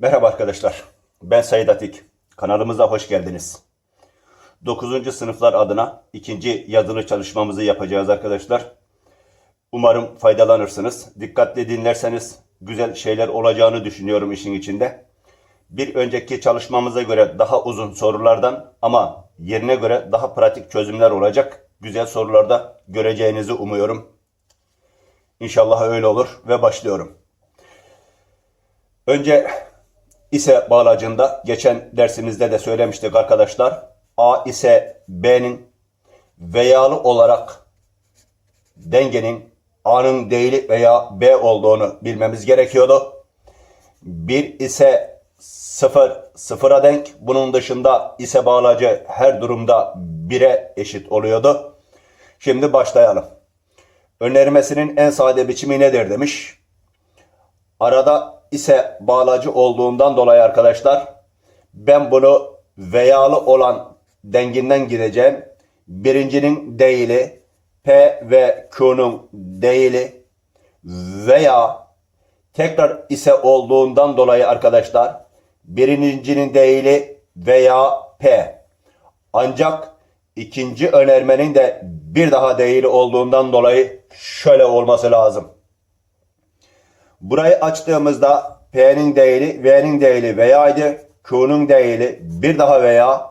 Merhaba arkadaşlar. Ben Sayit Atik. Kanalımıza hoş geldiniz. 9. sınıflar adına ikinci yazılı çalışmamızı yapacağız arkadaşlar. Umarım faydalanırsınız. Dikkatli dinlerseniz güzel şeyler olacağını düşünüyorum işin içinde. Bir önceki çalışmamıza göre daha uzun sorulardan ama yerine göre daha pratik çözümler olacak. Güzel sorularda göreceğinizi umuyorum. İnşallah öyle olur ve başlıyorum. Önce ise bağlacında geçen dersimizde de söylemiştik arkadaşlar. A ise B'nin veyalı olarak dengenin A'nın değili veya B olduğunu bilmemiz gerekiyordu. 1 ise 0 sıfıra denk. Bunun dışında ise bağlacı her durumda 1'e eşit oluyordu. Şimdi başlayalım. Önermesinin en sade biçimi nedir demiş. Arada ise bağlacı olduğundan dolayı arkadaşlar ben bunu veyalı olan denginden gideceğim. Birincinin değili P ve Q'nun değili veya tekrar ise olduğundan dolayı arkadaşlar birincinin değili veya P. Ancak ikinci önermenin de bir daha değili olduğundan dolayı şöyle olması lazım. Burayı açtığımızda P'nin değili, V'nin değili veya'ydı. Q'nun değili bir daha veya.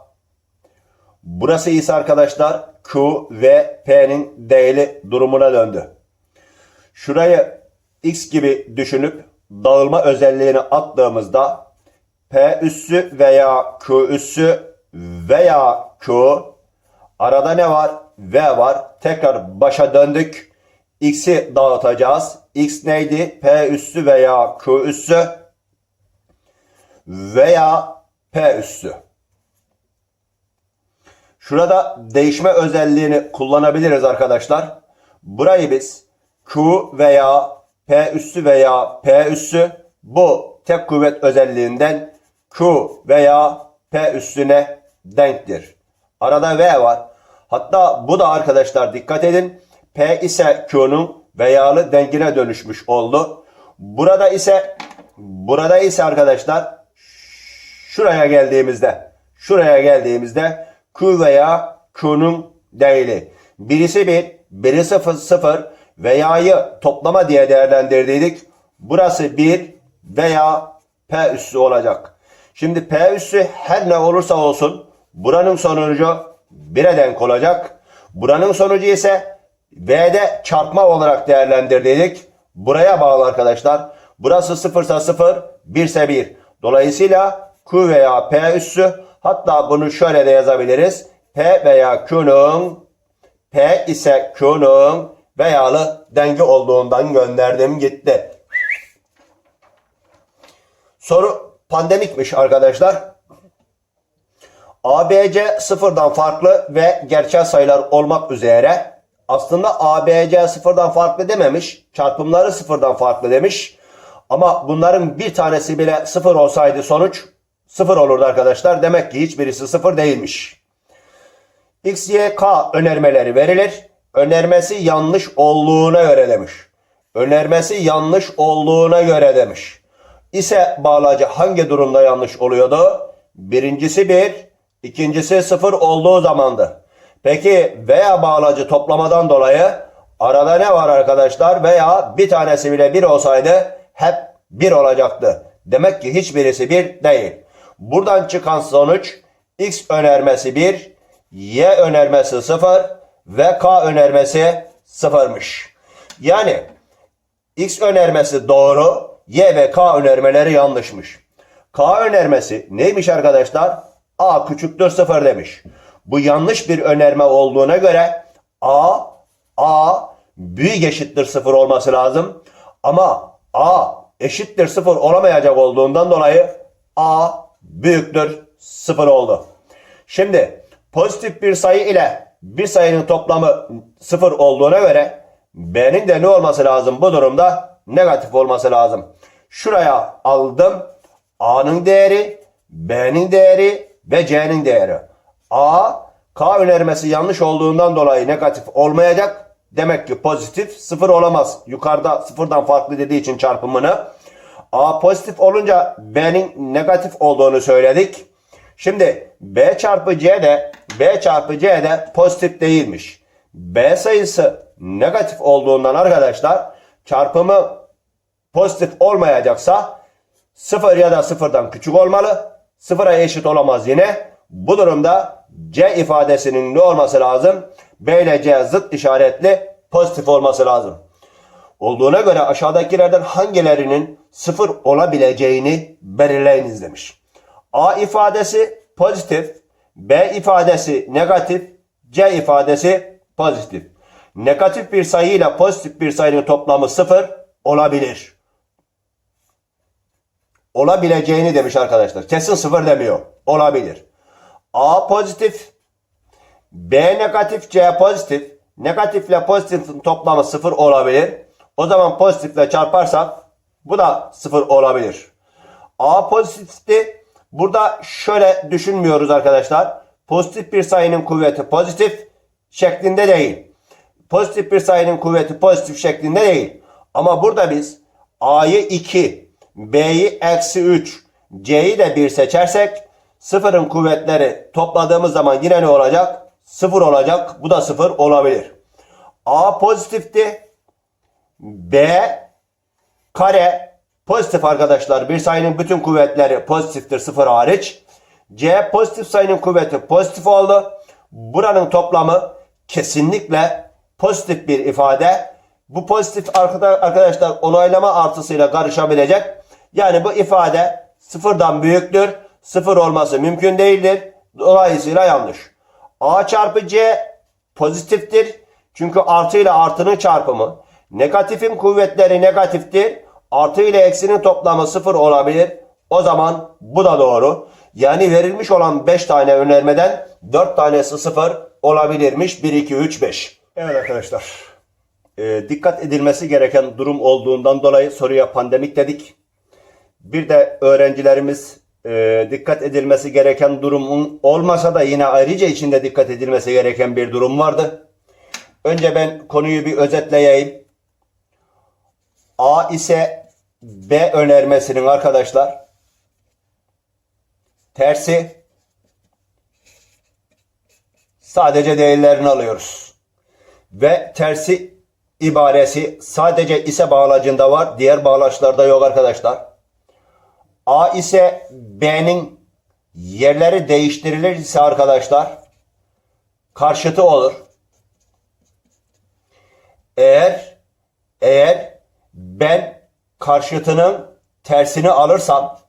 Burası ise arkadaşlar Q ve P'nin değili durumuna döndü. Şurayı X gibi düşünüp dağılma özelliğini attığımızda P üssü veya Q üssü veya Q arada ne var? V var. Tekrar başa döndük. X'i dağıtacağız. X neydi? P üssü veya Q üssü veya P üssü. Şurada değişme özelliğini kullanabiliriz arkadaşlar. Burayı biz Q veya P üssü veya P üssü bu tek kuvvet özelliğinden Q veya P üssüne denktir. Arada V var. Hatta bu da arkadaşlar dikkat edin. P ise Q'nun veyalı dengine dönüşmüş oldu. Burada ise burada ise arkadaşlar şuraya geldiğimizde şuraya geldiğimizde Q veya Q'nun değili. Birisi 1, biri 0, 0 veya'yı toplama diye değerlendirdiydik. Burası 1 veya P üssü olacak. Şimdi P üssü her ne olursa olsun buranın sonucu 1'e denk olacak. Buranın sonucu ise V'de çarpma olarak değerlendirdiydik. Buraya bağlı arkadaşlar. Burası 0 ise 0, 1 ise 1. Dolayısıyla Q veya P üssü hatta bunu şöyle de yazabiliriz. P veya Q'nun P ise Q'nun veyalı denge olduğundan gönderdim gitti. Soru pandemikmiş arkadaşlar. ABC sıfırdan farklı ve gerçel sayılar olmak üzere aslında ABC sıfırdan farklı dememiş. Çarpımları sıfırdan farklı demiş. Ama bunların bir tanesi bile sıfır olsaydı sonuç sıfır olurdu arkadaşlar. Demek ki hiçbirisi sıfır değilmiş. X, Y, K önermeleri verilir. Önermesi yanlış olduğuna göre demiş. Önermesi yanlış olduğuna göre demiş. İse bağlacı hangi durumda yanlış oluyordu? Birincisi bir, ikincisi sıfır olduğu zamandı. Peki veya bağlacı toplamadan dolayı arada ne var arkadaşlar? Veya bir tanesi bile bir olsaydı hep bir olacaktı. Demek ki hiçbirisi bir değil. Buradan çıkan sonuç x önermesi 1, y önermesi 0 ve k önermesi 0'mış. Yani x önermesi doğru, y ve k önermeleri yanlışmış. K önermesi neymiş arkadaşlar? A küçüktür 0 demiş. Bu yanlış bir önerme olduğuna göre A, A büyük eşittir 0 olması lazım. Ama A eşittir 0 olamayacak olduğundan dolayı A büyüktür 0 oldu. Şimdi pozitif bir sayı ile bir sayının toplamı 0 olduğuna göre B'nin de ne olması lazım bu durumda? Negatif olması lazım. Şuraya aldım. A'nın değeri, B'nin değeri ve C'nin değeri. A, K önermesi yanlış olduğundan dolayı negatif olmayacak. Demek ki pozitif sıfır olamaz. Yukarıda sıfırdan farklı dediği için çarpımını. A pozitif olunca B'nin negatif olduğunu söyledik. Şimdi B çarpı C de B çarpı C de pozitif değilmiş. B sayısı negatif olduğundan arkadaşlar çarpımı pozitif olmayacaksa 0 ya da 0'dan küçük olmalı. 0'a eşit olamaz yine. Bu durumda C ifadesinin ne olması lazım? B ile C zıt işaretli pozitif olması lazım. Olduğuna göre aşağıdakilerden hangilerinin sıfır olabileceğini belirleyiniz demiş. A ifadesi pozitif, B ifadesi negatif, C ifadesi pozitif. Negatif bir sayı ile pozitif bir sayının toplamı sıfır olabilir. Olabileceğini demiş arkadaşlar. Kesin sıfır demiyor. Olabilir. A pozitif, B negatif, C pozitif. Negatifle pozitifin toplamı sıfır olabilir. O zaman pozitifle çarparsak bu da sıfır olabilir. A pozitifti. Burada şöyle düşünmüyoruz arkadaşlar. Pozitif bir sayının kuvveti pozitif şeklinde değil. Pozitif bir sayının kuvveti pozitif şeklinde değil. Ama burada biz A'yı 2, B'yi eksi 3, C'yi de 1 seçersek sıfırın kuvvetleri topladığımız zaman yine ne olacak? Sıfır olacak. Bu da sıfır olabilir. A pozitifti. B kare pozitif arkadaşlar. Bir sayının bütün kuvvetleri pozitiftir sıfır hariç. C pozitif sayının kuvveti pozitif oldu. Buranın toplamı kesinlikle pozitif bir ifade. Bu pozitif arkadaşlar onaylama artısıyla karışabilecek. Yani bu ifade sıfırdan büyüktür. Sıfır olması mümkün değildir. Dolayısıyla yanlış. A çarpı C pozitiftir. Çünkü artı ile artının çarpımı. Negatifin kuvvetleri negatiftir. Artı ile eksinin toplamı sıfır olabilir. O zaman bu da doğru. Yani verilmiş olan 5 tane önermeden 4 tanesi sıfır olabilirmiş. 1, 2, 3, 5. Evet arkadaşlar. Ee, dikkat edilmesi gereken durum olduğundan dolayı soruya pandemik dedik. Bir de öğrencilerimiz e, dikkat edilmesi gereken durumun olmasa da yine ayrıca içinde dikkat edilmesi gereken bir durum vardı. Önce ben konuyu bir özetleyeyim. A ise B önermesinin arkadaşlar tersi sadece değerlerini alıyoruz. Ve tersi ibaresi sadece ise bağlacında var. Diğer bağlaçlarda yok arkadaşlar. A ise B'nin yerleri değiştirilirse arkadaşlar karşıtı olur. Eğer eğer ben karşıtının tersini alırsam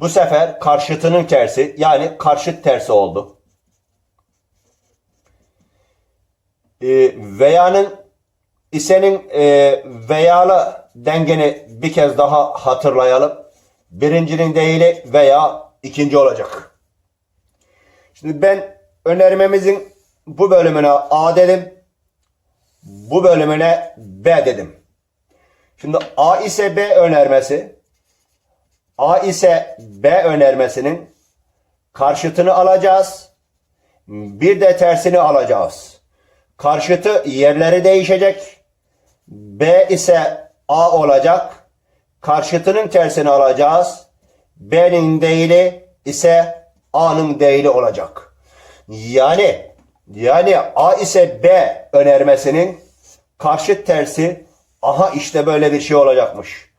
bu sefer karşıtının tersi yani karşıt tersi oldu. E, veya'nın isenin e, veyalı dengeni bir kez daha hatırlayalım. Birincinin değili veya ikinci olacak. Şimdi ben önermemizin bu bölümüne A dedim. Bu bölümüne B dedim. Şimdi A ise B önermesi A ise B önermesinin karşıtını alacağız. Bir de tersini alacağız. Karşıtı yerleri değişecek. B ise A olacak. Karşıtının tersini alacağız. B'nin değili ise A'nın değili olacak. Yani yani A ise B önermesinin karşıt tersi aha işte böyle bir şey olacakmış.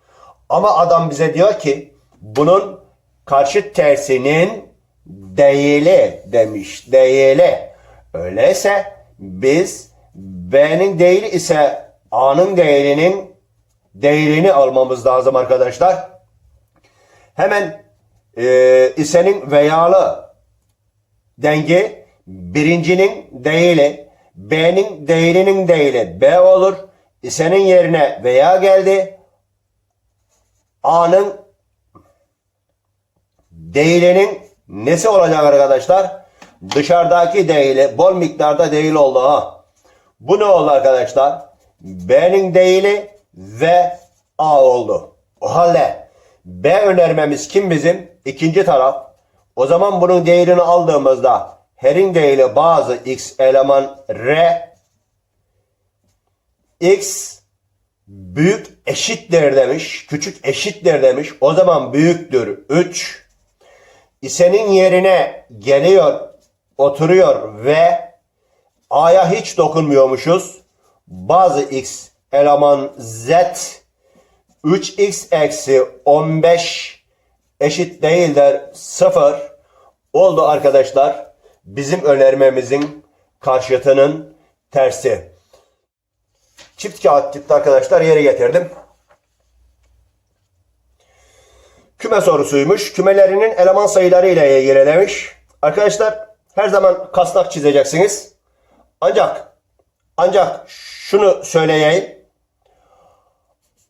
Ama adam bize diyor ki bunun karşıt tersinin değili demiş. Değili. Öyleyse biz B'nin değili ise A'nın değilinin değerini almamız lazım arkadaşlar. Hemen e, isenin veyalı dengi birincinin değili B'nin değilinin değili B olur. İsenin yerine veya geldi. A'nın değilinin nesi olacak arkadaşlar? Dışarıdaki değili bol miktarda değil oldu ha. Bu ne oldu arkadaşlar? B'nin değili ve A oldu. O halde B önermemiz kim bizim? İkinci taraf. O zaman bunun değerini aldığımızda her'in değili bazı x eleman R x Büyük eşittir demiş. Küçük eşittir demiş. O zaman büyüktür 3. İsenin yerine geliyor, oturuyor ve A'ya hiç dokunmuyormuşuz. Bazı x eleman z 3x eksi 15 eşit değildir 0 oldu arkadaşlar. Bizim önermemizin karşıtının tersi. Çift kağıt çıktı arkadaşlar yeri getirdim. Küme sorusuymuş. Kümelerinin eleman sayıları ile ilgili demiş. Arkadaşlar her zaman kasnak çizeceksiniz. Ancak ancak şunu söyleyeyim.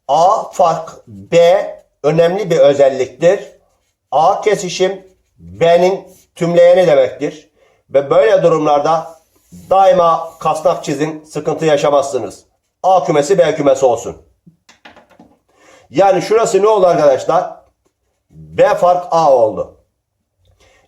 A fark B önemli bir özelliktir. A kesişim B'nin tümleyeni demektir. Ve böyle durumlarda daima kasnak çizin sıkıntı yaşamazsınız. A kümesi B kümesi olsun. Yani şurası ne oldu arkadaşlar? B fark A oldu.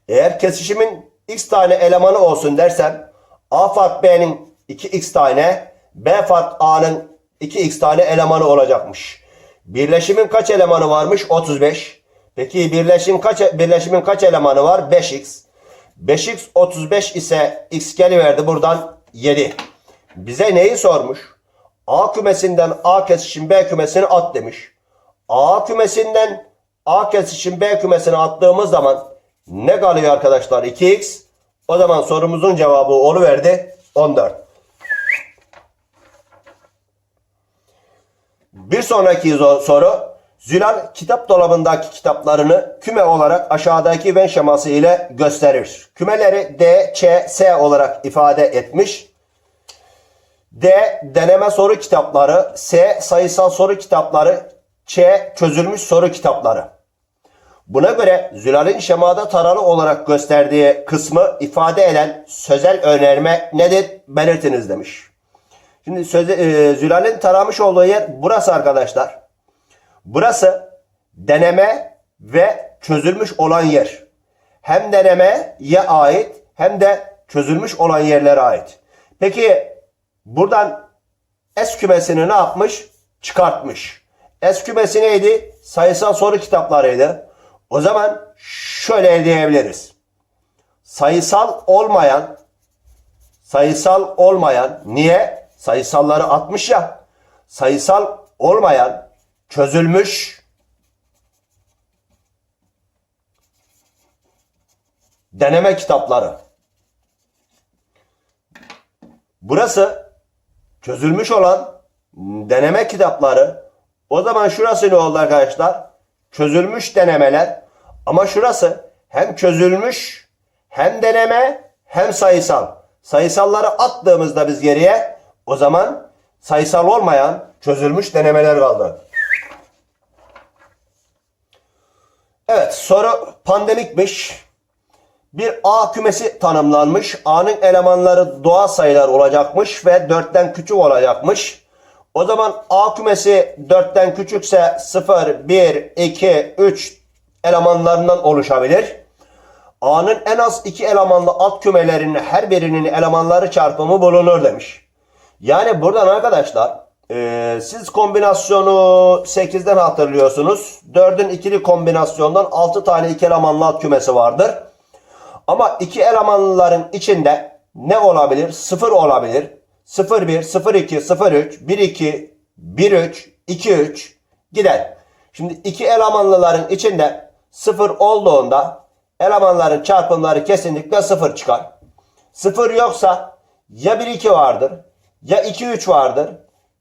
Eğer kesişimin x tane elemanı olsun dersem A fark B'nin 2x tane B fark A'nın 2x tane elemanı olacakmış. Birleşimin kaç elemanı varmış? 35. Peki birleşim kaç birleşimin kaç elemanı var? 5x. 5x 35 ise x geliverdi buradan 7. Bize neyi sormuş? A kümesinden A kesişim B kümesini at demiş. A kümesinden A kesişim B kümesine attığımız zaman ne kalıyor arkadaşlar? 2x. O zaman sorumuzun cevabı oluverdi 14. Bir sonraki soru. Zülal kitap dolabındaki kitaplarını küme olarak aşağıdaki Venn şeması ile gösterir. Kümeleri D, Ç, S olarak ifade etmiş. D. Deneme soru kitapları. S. Sayısal soru kitapları. Ç. Çözülmüş soru kitapları. Buna göre Zülal'in şemada taralı olarak gösterdiği kısmı ifade eden sözel önerme nedir? Belirtiniz demiş. Şimdi söze, e, Zülal'in taramış olduğu yer burası arkadaşlar. Burası deneme ve çözülmüş olan yer. Hem denemeye ait hem de çözülmüş olan yerlere ait. Peki buradan S kümesini ne yapmış? Çıkartmış. S kümesi neydi? Sayısal soru kitaplarıydı. O zaman şöyle diyebiliriz. Sayısal olmayan sayısal olmayan niye? Sayısalları atmış ya. Sayısal olmayan çözülmüş deneme kitapları. Burası çözülmüş olan deneme kitapları. O zaman şurası ne oldu arkadaşlar? Çözülmüş denemeler. Ama şurası hem çözülmüş hem deneme hem sayısal. Sayısalları attığımızda biz geriye o zaman sayısal olmayan çözülmüş denemeler kaldı. Evet soru pandemikmiş. Bir A kümesi tanımlanmış. A'nın elemanları doğal sayılar olacakmış ve 4'ten küçük olacakmış. O zaman A kümesi 4'ten küçükse 0, 1, 2, 3 elemanlarından oluşabilir. A'nın en az iki elemanlı alt kümelerinin her birinin elemanları çarpımı bulunur demiş. Yani buradan arkadaşlar e, siz kombinasyonu 8'den hatırlıyorsunuz. 4'ün ikili kombinasyondan 6 tane iki elemanlı alt kümesi vardır. Ama iki elemanlıların içinde ne olabilir? 0 olabilir. 0 1, 0 2, 0 3, 1 2, 1 3, 2 3 gider. Şimdi iki elemanlıların içinde 0 olduğunda elemanların çarpımları kesinlikle 0 çıkar. 0 yoksa ya 1 2 vardır, ya 2 3 vardır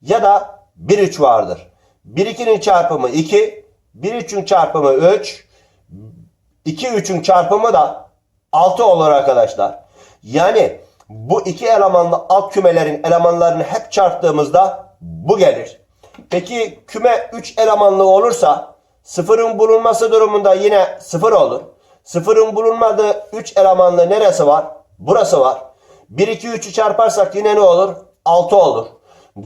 ya da 1 3 vardır. 1 2'nin çarpımı 2, 1 3'ün çarpımı 3, 2 3'ün çarpımı da 6 olur arkadaşlar. Yani bu iki elemanlı alt kümelerin elemanlarını hep çarptığımızda bu gelir. Peki küme 3 elemanlı olursa sıfırın bulunması durumunda yine sıfır olur. Sıfırın bulunmadığı 3 elemanlı neresi var? Burası var. 1 2 3'ü çarparsak yine ne olur? 6 olur.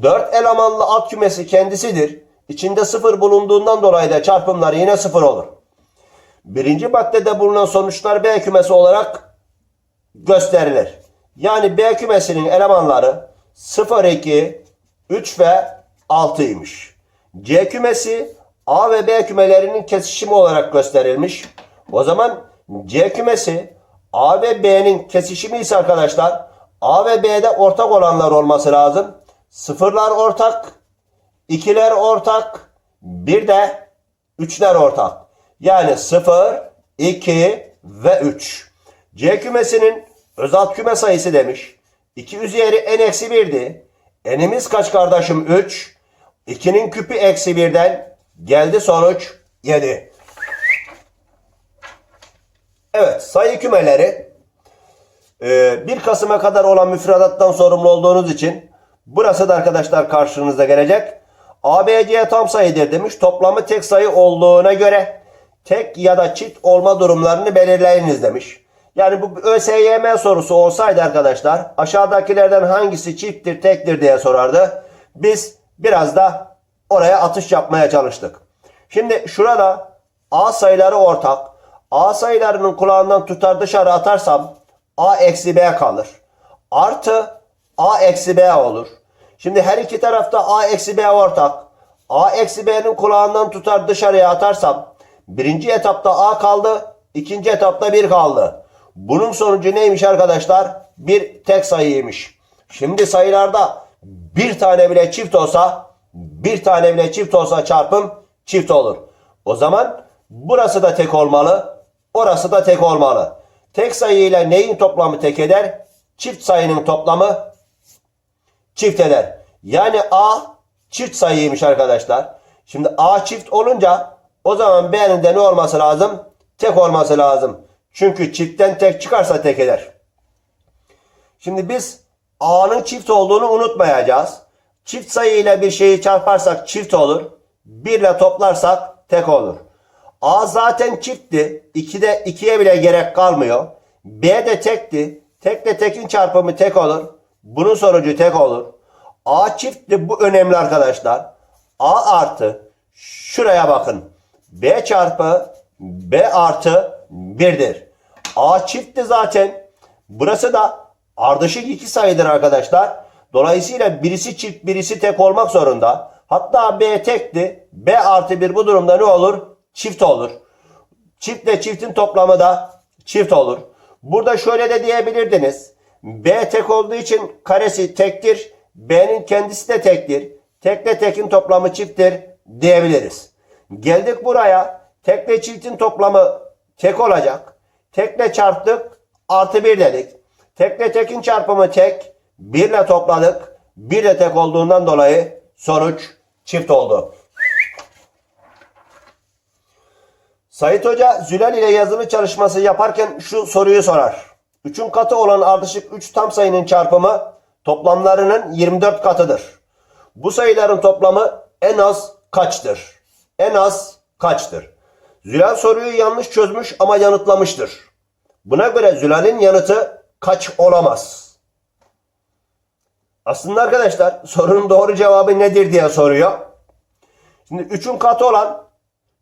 4 elemanlı alt kümesi kendisidir. İçinde sıfır bulunduğundan dolayı da çarpımları yine sıfır olur. Birinci maddede bulunan sonuçlar B kümesi olarak gösterilir. Yani B kümesinin elemanları 0, 2, 3 ve 6'ymış. C kümesi A ve B kümelerinin kesişimi olarak gösterilmiş. O zaman C kümesi A ve B'nin kesişimi ise arkadaşlar A ve B'de ortak olanlar olması lazım. Sıfırlar ortak, ikiler ortak, bir de üçler ortak. Yani 0, 2 ve 3. C kümesinin özalt küme sayısı demiş. 2 üzeri n eksi 1'di. N'imiz kaç kardeşim? 3. 2'nin küpü eksi 1'den geldi sonuç 7. Evet sayı kümeleri 1 Kasım'a kadar olan müfredattan sorumlu olduğunuz için burası da arkadaşlar karşınıza gelecek. ABC tam sayıdır demiş. Toplamı tek sayı olduğuna göre tek ya da çift olma durumlarını belirleyiniz demiş. Yani bu ÖSYM sorusu olsaydı arkadaşlar aşağıdakilerden hangisi çifttir tektir diye sorardı. Biz biraz da oraya atış yapmaya çalıştık. Şimdi şurada A sayıları ortak. A sayılarının kulağından tutar dışarı atarsam A eksi B kalır. Artı A eksi B olur. Şimdi her iki tarafta A eksi B ortak. A eksi B'nin kulağından tutar dışarıya atarsam birinci etapta A kaldı. ikinci etapta 1 kaldı. Bunun sonucu neymiş arkadaşlar? Bir tek sayıymış. Şimdi sayılarda bir tane bile çift olsa bir tane bile çift olsa çarpım çift olur. O zaman burası da tek olmalı. Orası da tek olmalı. Tek sayıyla neyin toplamı tek eder? Çift sayının toplamı çift eder. Yani A çift sayıymış arkadaşlar. Şimdi A çift olunca o zaman B'nin de ne olması lazım? Tek olması lazım. Çünkü çiftten tek çıkarsa tek eder. Şimdi biz A'nın çift olduğunu unutmayacağız. Çift sayıyla bir şeyi çarparsak çift olur. 1 ile toplarsak tek olur. A zaten çiftti. 2'de 2'ye bile gerek kalmıyor. B de tekti. Tekle tekin çarpımı tek olur. Bunun sonucu tek olur. A çiftti. Bu önemli arkadaşlar. A artı şuraya bakın. B çarpı B artı 1'dir. A çiftti zaten. Burası da ardışık iki sayıdır arkadaşlar. Dolayısıyla birisi çift birisi tek olmak zorunda. Hatta B tekti. B artı 1 bu durumda ne olur? Çift olur. Çiftle çiftin toplamı da çift olur. Burada şöyle de diyebilirdiniz. B tek olduğu için karesi tektir. B'nin kendisi de tektir. Tekle tekin toplamı çifttir diyebiliriz. Geldik buraya. Tekle çiftin toplamı tek olacak. Tekle çarptık artı bir dedik. Tekle tekin çarpımı tek. Birle topladık. Bir de tek olduğundan dolayı sonuç çift oldu. Sayit Hoca Zülal ile yazılı çalışması yaparken şu soruyu sorar. 3'ün katı olan ardışık 3 tam sayının çarpımı toplamlarının 24 katıdır. Bu sayıların toplamı en az kaçtır? En az kaçtır? Zülal soruyu yanlış çözmüş ama yanıtlamıştır. Buna göre Zülal'in yanıtı kaç olamaz? Aslında arkadaşlar sorunun doğru cevabı nedir diye soruyor. Şimdi 3'ün katı olan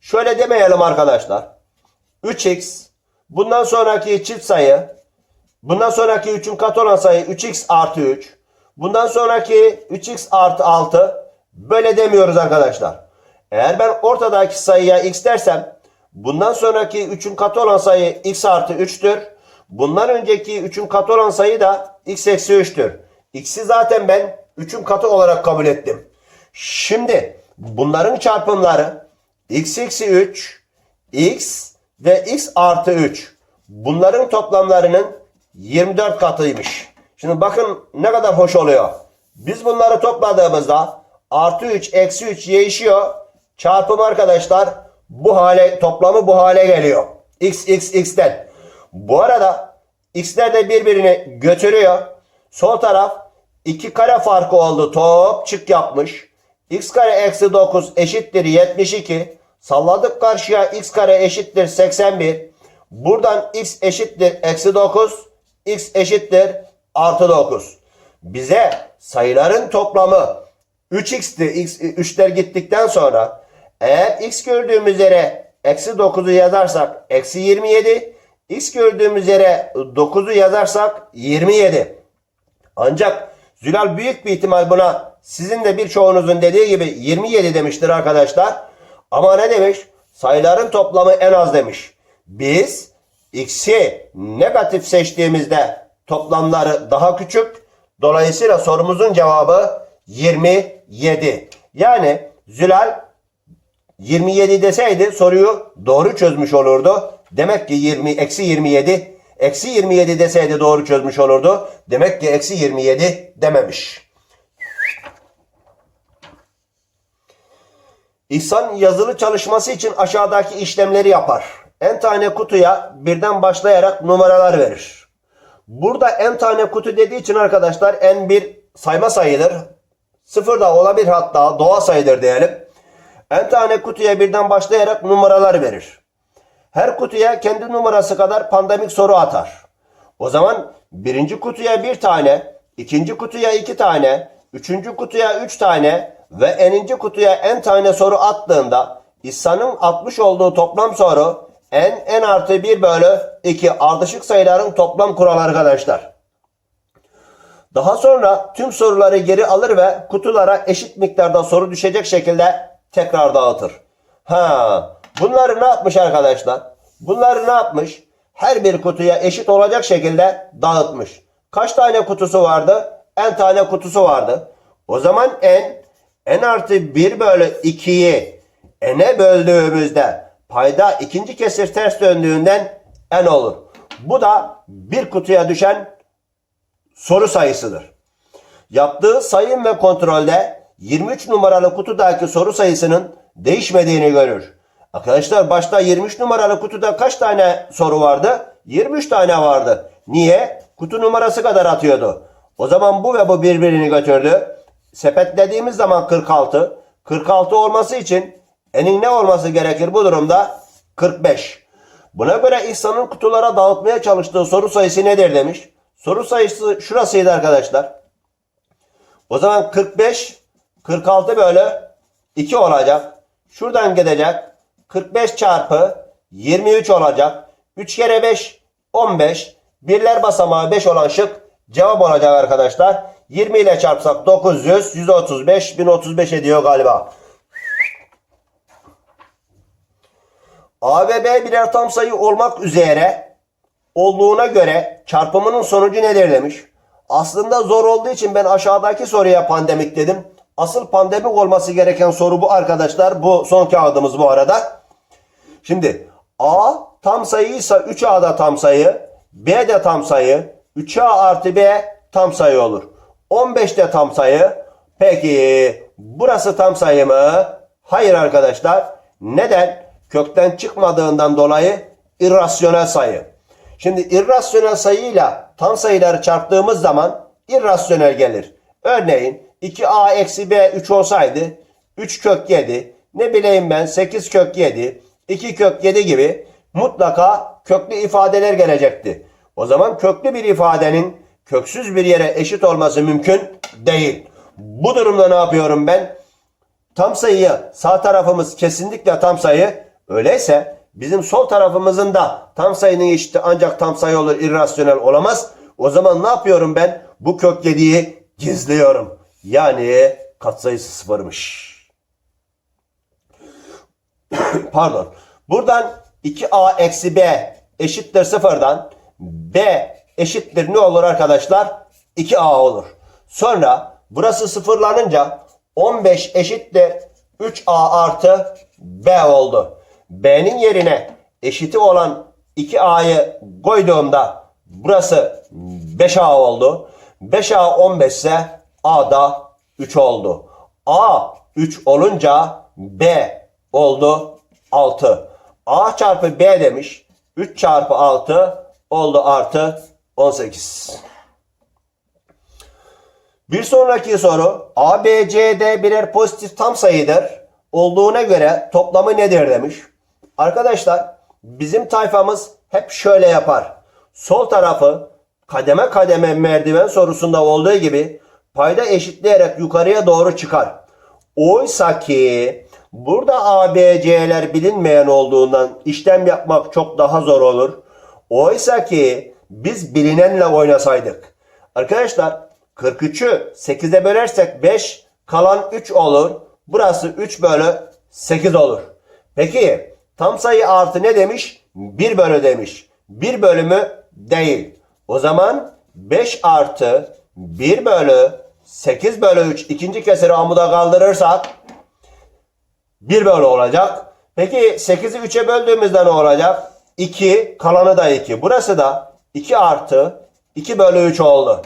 şöyle demeyelim arkadaşlar. 3x bundan sonraki çift sayı bundan sonraki 3'ün katı olan sayı 3x artı 3 bundan sonraki 3x artı 6 böyle demiyoruz arkadaşlar. Eğer ben ortadaki sayıya x dersem bundan sonraki 3'ün katı olan sayı x artı 3'tür. Bundan önceki 3'ün katı olan sayı da x eksi 3'tür. X'i zaten ben 3'ün katı olarak kabul ettim. Şimdi bunların çarpımları x eksi 3, x ve x artı 3. Bunların toplamlarının 24 katıymış. Şimdi bakın ne kadar hoş oluyor. Biz bunları topladığımızda artı 3 eksi 3 değişiyor. Çarpım arkadaşlar bu hale toplamı bu hale geliyor. x x x'ten. Bu arada x'ler de birbirini götürüyor. Sol taraf 2 kare farkı oldu. Top çık yapmış. x kare eksi 9 eşittir 72. Salladık karşıya x kare eşittir 81. Buradan x eşittir eksi 9. x eşittir artı 9. Bize sayıların toplamı 3x'ti. X, 3'ler gittikten sonra eğer x gördüğümüz yere eksi 9'u yazarsak eksi 27. x gördüğümüz yere 9'u yazarsak 27. Ancak Zülal büyük bir ihtimal buna sizin de birçoğunuzun dediği gibi 27 demiştir arkadaşlar. Ama ne demiş? Sayıların toplamı en az demiş. Biz x'i negatif seçtiğimizde toplamları daha küçük. Dolayısıyla sorumuzun cevabı 27. Yani Zülal 27 deseydi soruyu doğru çözmüş olurdu. Demek ki 20 eksi 27 eksi 27 deseydi doğru çözmüş olurdu. Demek ki eksi 27 dememiş. İhsan yazılı çalışması için aşağıdaki işlemleri yapar. En tane kutuya birden başlayarak numaralar verir. Burada en tane kutu dediği için arkadaşlar en bir sayma sayıdır. Sıfır da olabilir hatta doğa sayıdır diyelim. En tane kutuya birden başlayarak numaralar verir. Her kutuya kendi numarası kadar pandemik soru atar. O zaman birinci kutuya bir tane, ikinci kutuya iki tane, üçüncü kutuya üç tane ve eninci kutuya en tane soru attığında İhsan'ın atmış olduğu toplam soru en en artı 1 bölü 2 ardışık sayıların toplam kuralı arkadaşlar. Daha sonra tüm soruları geri alır ve kutulara eşit miktarda soru düşecek şekilde tekrar dağıtır. Ha, bunları ne yapmış arkadaşlar? Bunları ne yapmış? Her bir kutuya eşit olacak şekilde dağıtmış. Kaç tane kutusu vardı? En tane kutusu vardı. O zaman en n artı 1 bölü 2'yi n'e böldüğümüzde payda ikinci kesir ters döndüğünden n olur. Bu da bir kutuya düşen soru sayısıdır. Yaptığı sayım ve kontrolde 23 numaralı kutudaki soru sayısının değişmediğini görür. Arkadaşlar başta 23 numaralı kutuda kaç tane soru vardı? 23 tane vardı. Niye? Kutu numarası kadar atıyordu. O zaman bu ve bu birbirini götürdü. Sepetlediğimiz zaman 46. 46 olması için enin ne olması gerekir bu durumda? 45. Buna göre İhsan'ın kutulara dağıtmaya çalıştığı soru sayısı nedir demiş. Soru sayısı şurasıydı arkadaşlar. O zaman 45 46 bölü 2 olacak. Şuradan gidecek. 45 çarpı 23 olacak. 3 kere 5 15. Birler basamağı 5 olan şık cevap olacak arkadaşlar. 20 ile çarpsak 900, 135, 1035 ediyor galiba. A ve B birer tam sayı olmak üzere olduğuna göre çarpımının sonucu nedir demiş. Aslında zor olduğu için ben aşağıdaki soruya pandemik dedim. Asıl pandemik olması gereken soru bu arkadaşlar. Bu son kağıdımız bu arada. Şimdi A tam sayıysa 3A da tam sayı. B de tam sayı. 3A artı B tam sayı olur. 15 de tam sayı. Peki burası tam sayı mı? Hayır arkadaşlar. Neden? Kökten çıkmadığından dolayı irrasyonel sayı. Şimdi irrasyonel sayıyla tam sayıları çarptığımız zaman irrasyonel gelir. Örneğin 2a eksi b 3 olsaydı 3 kök 7 ne bileyim ben 8 kök 7 2 kök 7 gibi mutlaka köklü ifadeler gelecekti. O zaman köklü bir ifadenin köksüz bir yere eşit olması mümkün değil. Bu durumda ne yapıyorum ben? Tam sayıyı sağ tarafımız kesinlikle tam sayı. Öyleyse bizim sol tarafımızın da tam sayının eşiti ancak tam sayı olur irrasyonel olamaz. O zaman ne yapıyorum ben? Bu kök 7'yi gizliyorum. Yani katsayısı sıfırmış. Pardon. Buradan 2a eksi b eşittir sıfırdan b eşittir ne olur arkadaşlar? 2a olur. Sonra burası sıfırlanınca 15 eşittir 3a artı b oldu. b'nin yerine eşiti olan 2a'yı koyduğumda burası 5a oldu. 5a 15 ise a da 3 oldu. a 3 olunca b oldu 6. a çarpı b demiş. 3 çarpı 6 oldu artı 18. Bir sonraki soru A, B, C, D birer pozitif tam sayıdır. Olduğuna göre toplamı nedir demiş. Arkadaşlar bizim tayfamız hep şöyle yapar. Sol tarafı kademe kademe merdiven sorusunda olduğu gibi payda eşitleyerek yukarıya doğru çıkar. Oysa ki burada A, B, C'ler bilinmeyen olduğundan işlem yapmak çok daha zor olur. Oysa ki biz bilinenle oynasaydık. Arkadaşlar 43'ü 8'e bölersek 5, Kalan 3 olur. Burası 3 bölü 8 olur. Peki tam sayı artı ne demiş? 1 bölü demiş. 1 bölümü değil. O zaman 5 artı 1 bölü 8 bölü 3 ikinci kesiri amuda kaldırırsak 1 bölü olacak. Peki 8'i 3'e böldüğümüzde ne olacak? 2 kalanı da 2. Burası da 2 artı 2 bölü 3 oldu.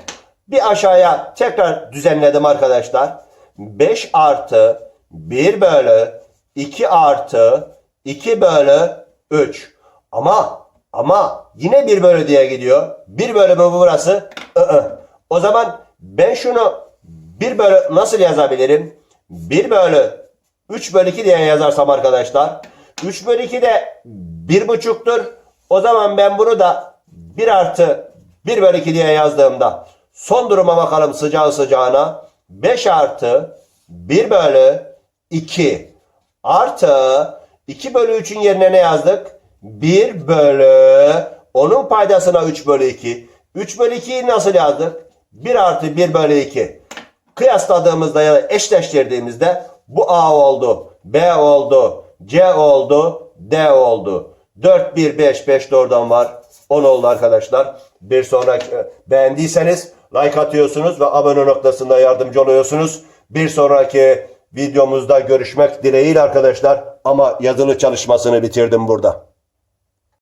Bir aşağıya tekrar düzenledim arkadaşlar. 5 artı 1 bölü 2 artı 2 bölü 3. Ama ama yine 1 bölü diye gidiyor. 1 bölü mü bu burası? I-ı. O zaman ben şunu 1 bölü nasıl yazabilirim? 1 bölü 3 bölü 2 diye yazarsam arkadaşlar. 3 bölü 2 de 1,5'tur. O zaman ben bunu da 1 artı 1 bölü 2 diye yazdığımda son duruma bakalım sıcağı sıcağına. 5 artı 1 bölü 2 artı 2 bölü 3'ün yerine ne yazdık? 1 bölü onun paydasına 3 bölü 2. 3 bölü 2'yi nasıl yazdık? 1 artı 1 bölü 2 kıyasladığımızda ya da eşleştirdiğimizde bu A oldu, B oldu, C oldu, D oldu. 4, 1, 5, 5 de var. 10 oldu arkadaşlar. Bir sonraki beğendiyseniz like atıyorsunuz ve abone noktasında yardımcı oluyorsunuz. Bir sonraki videomuzda görüşmek dileğiyle arkadaşlar. Ama yazılı çalışmasını bitirdim burada.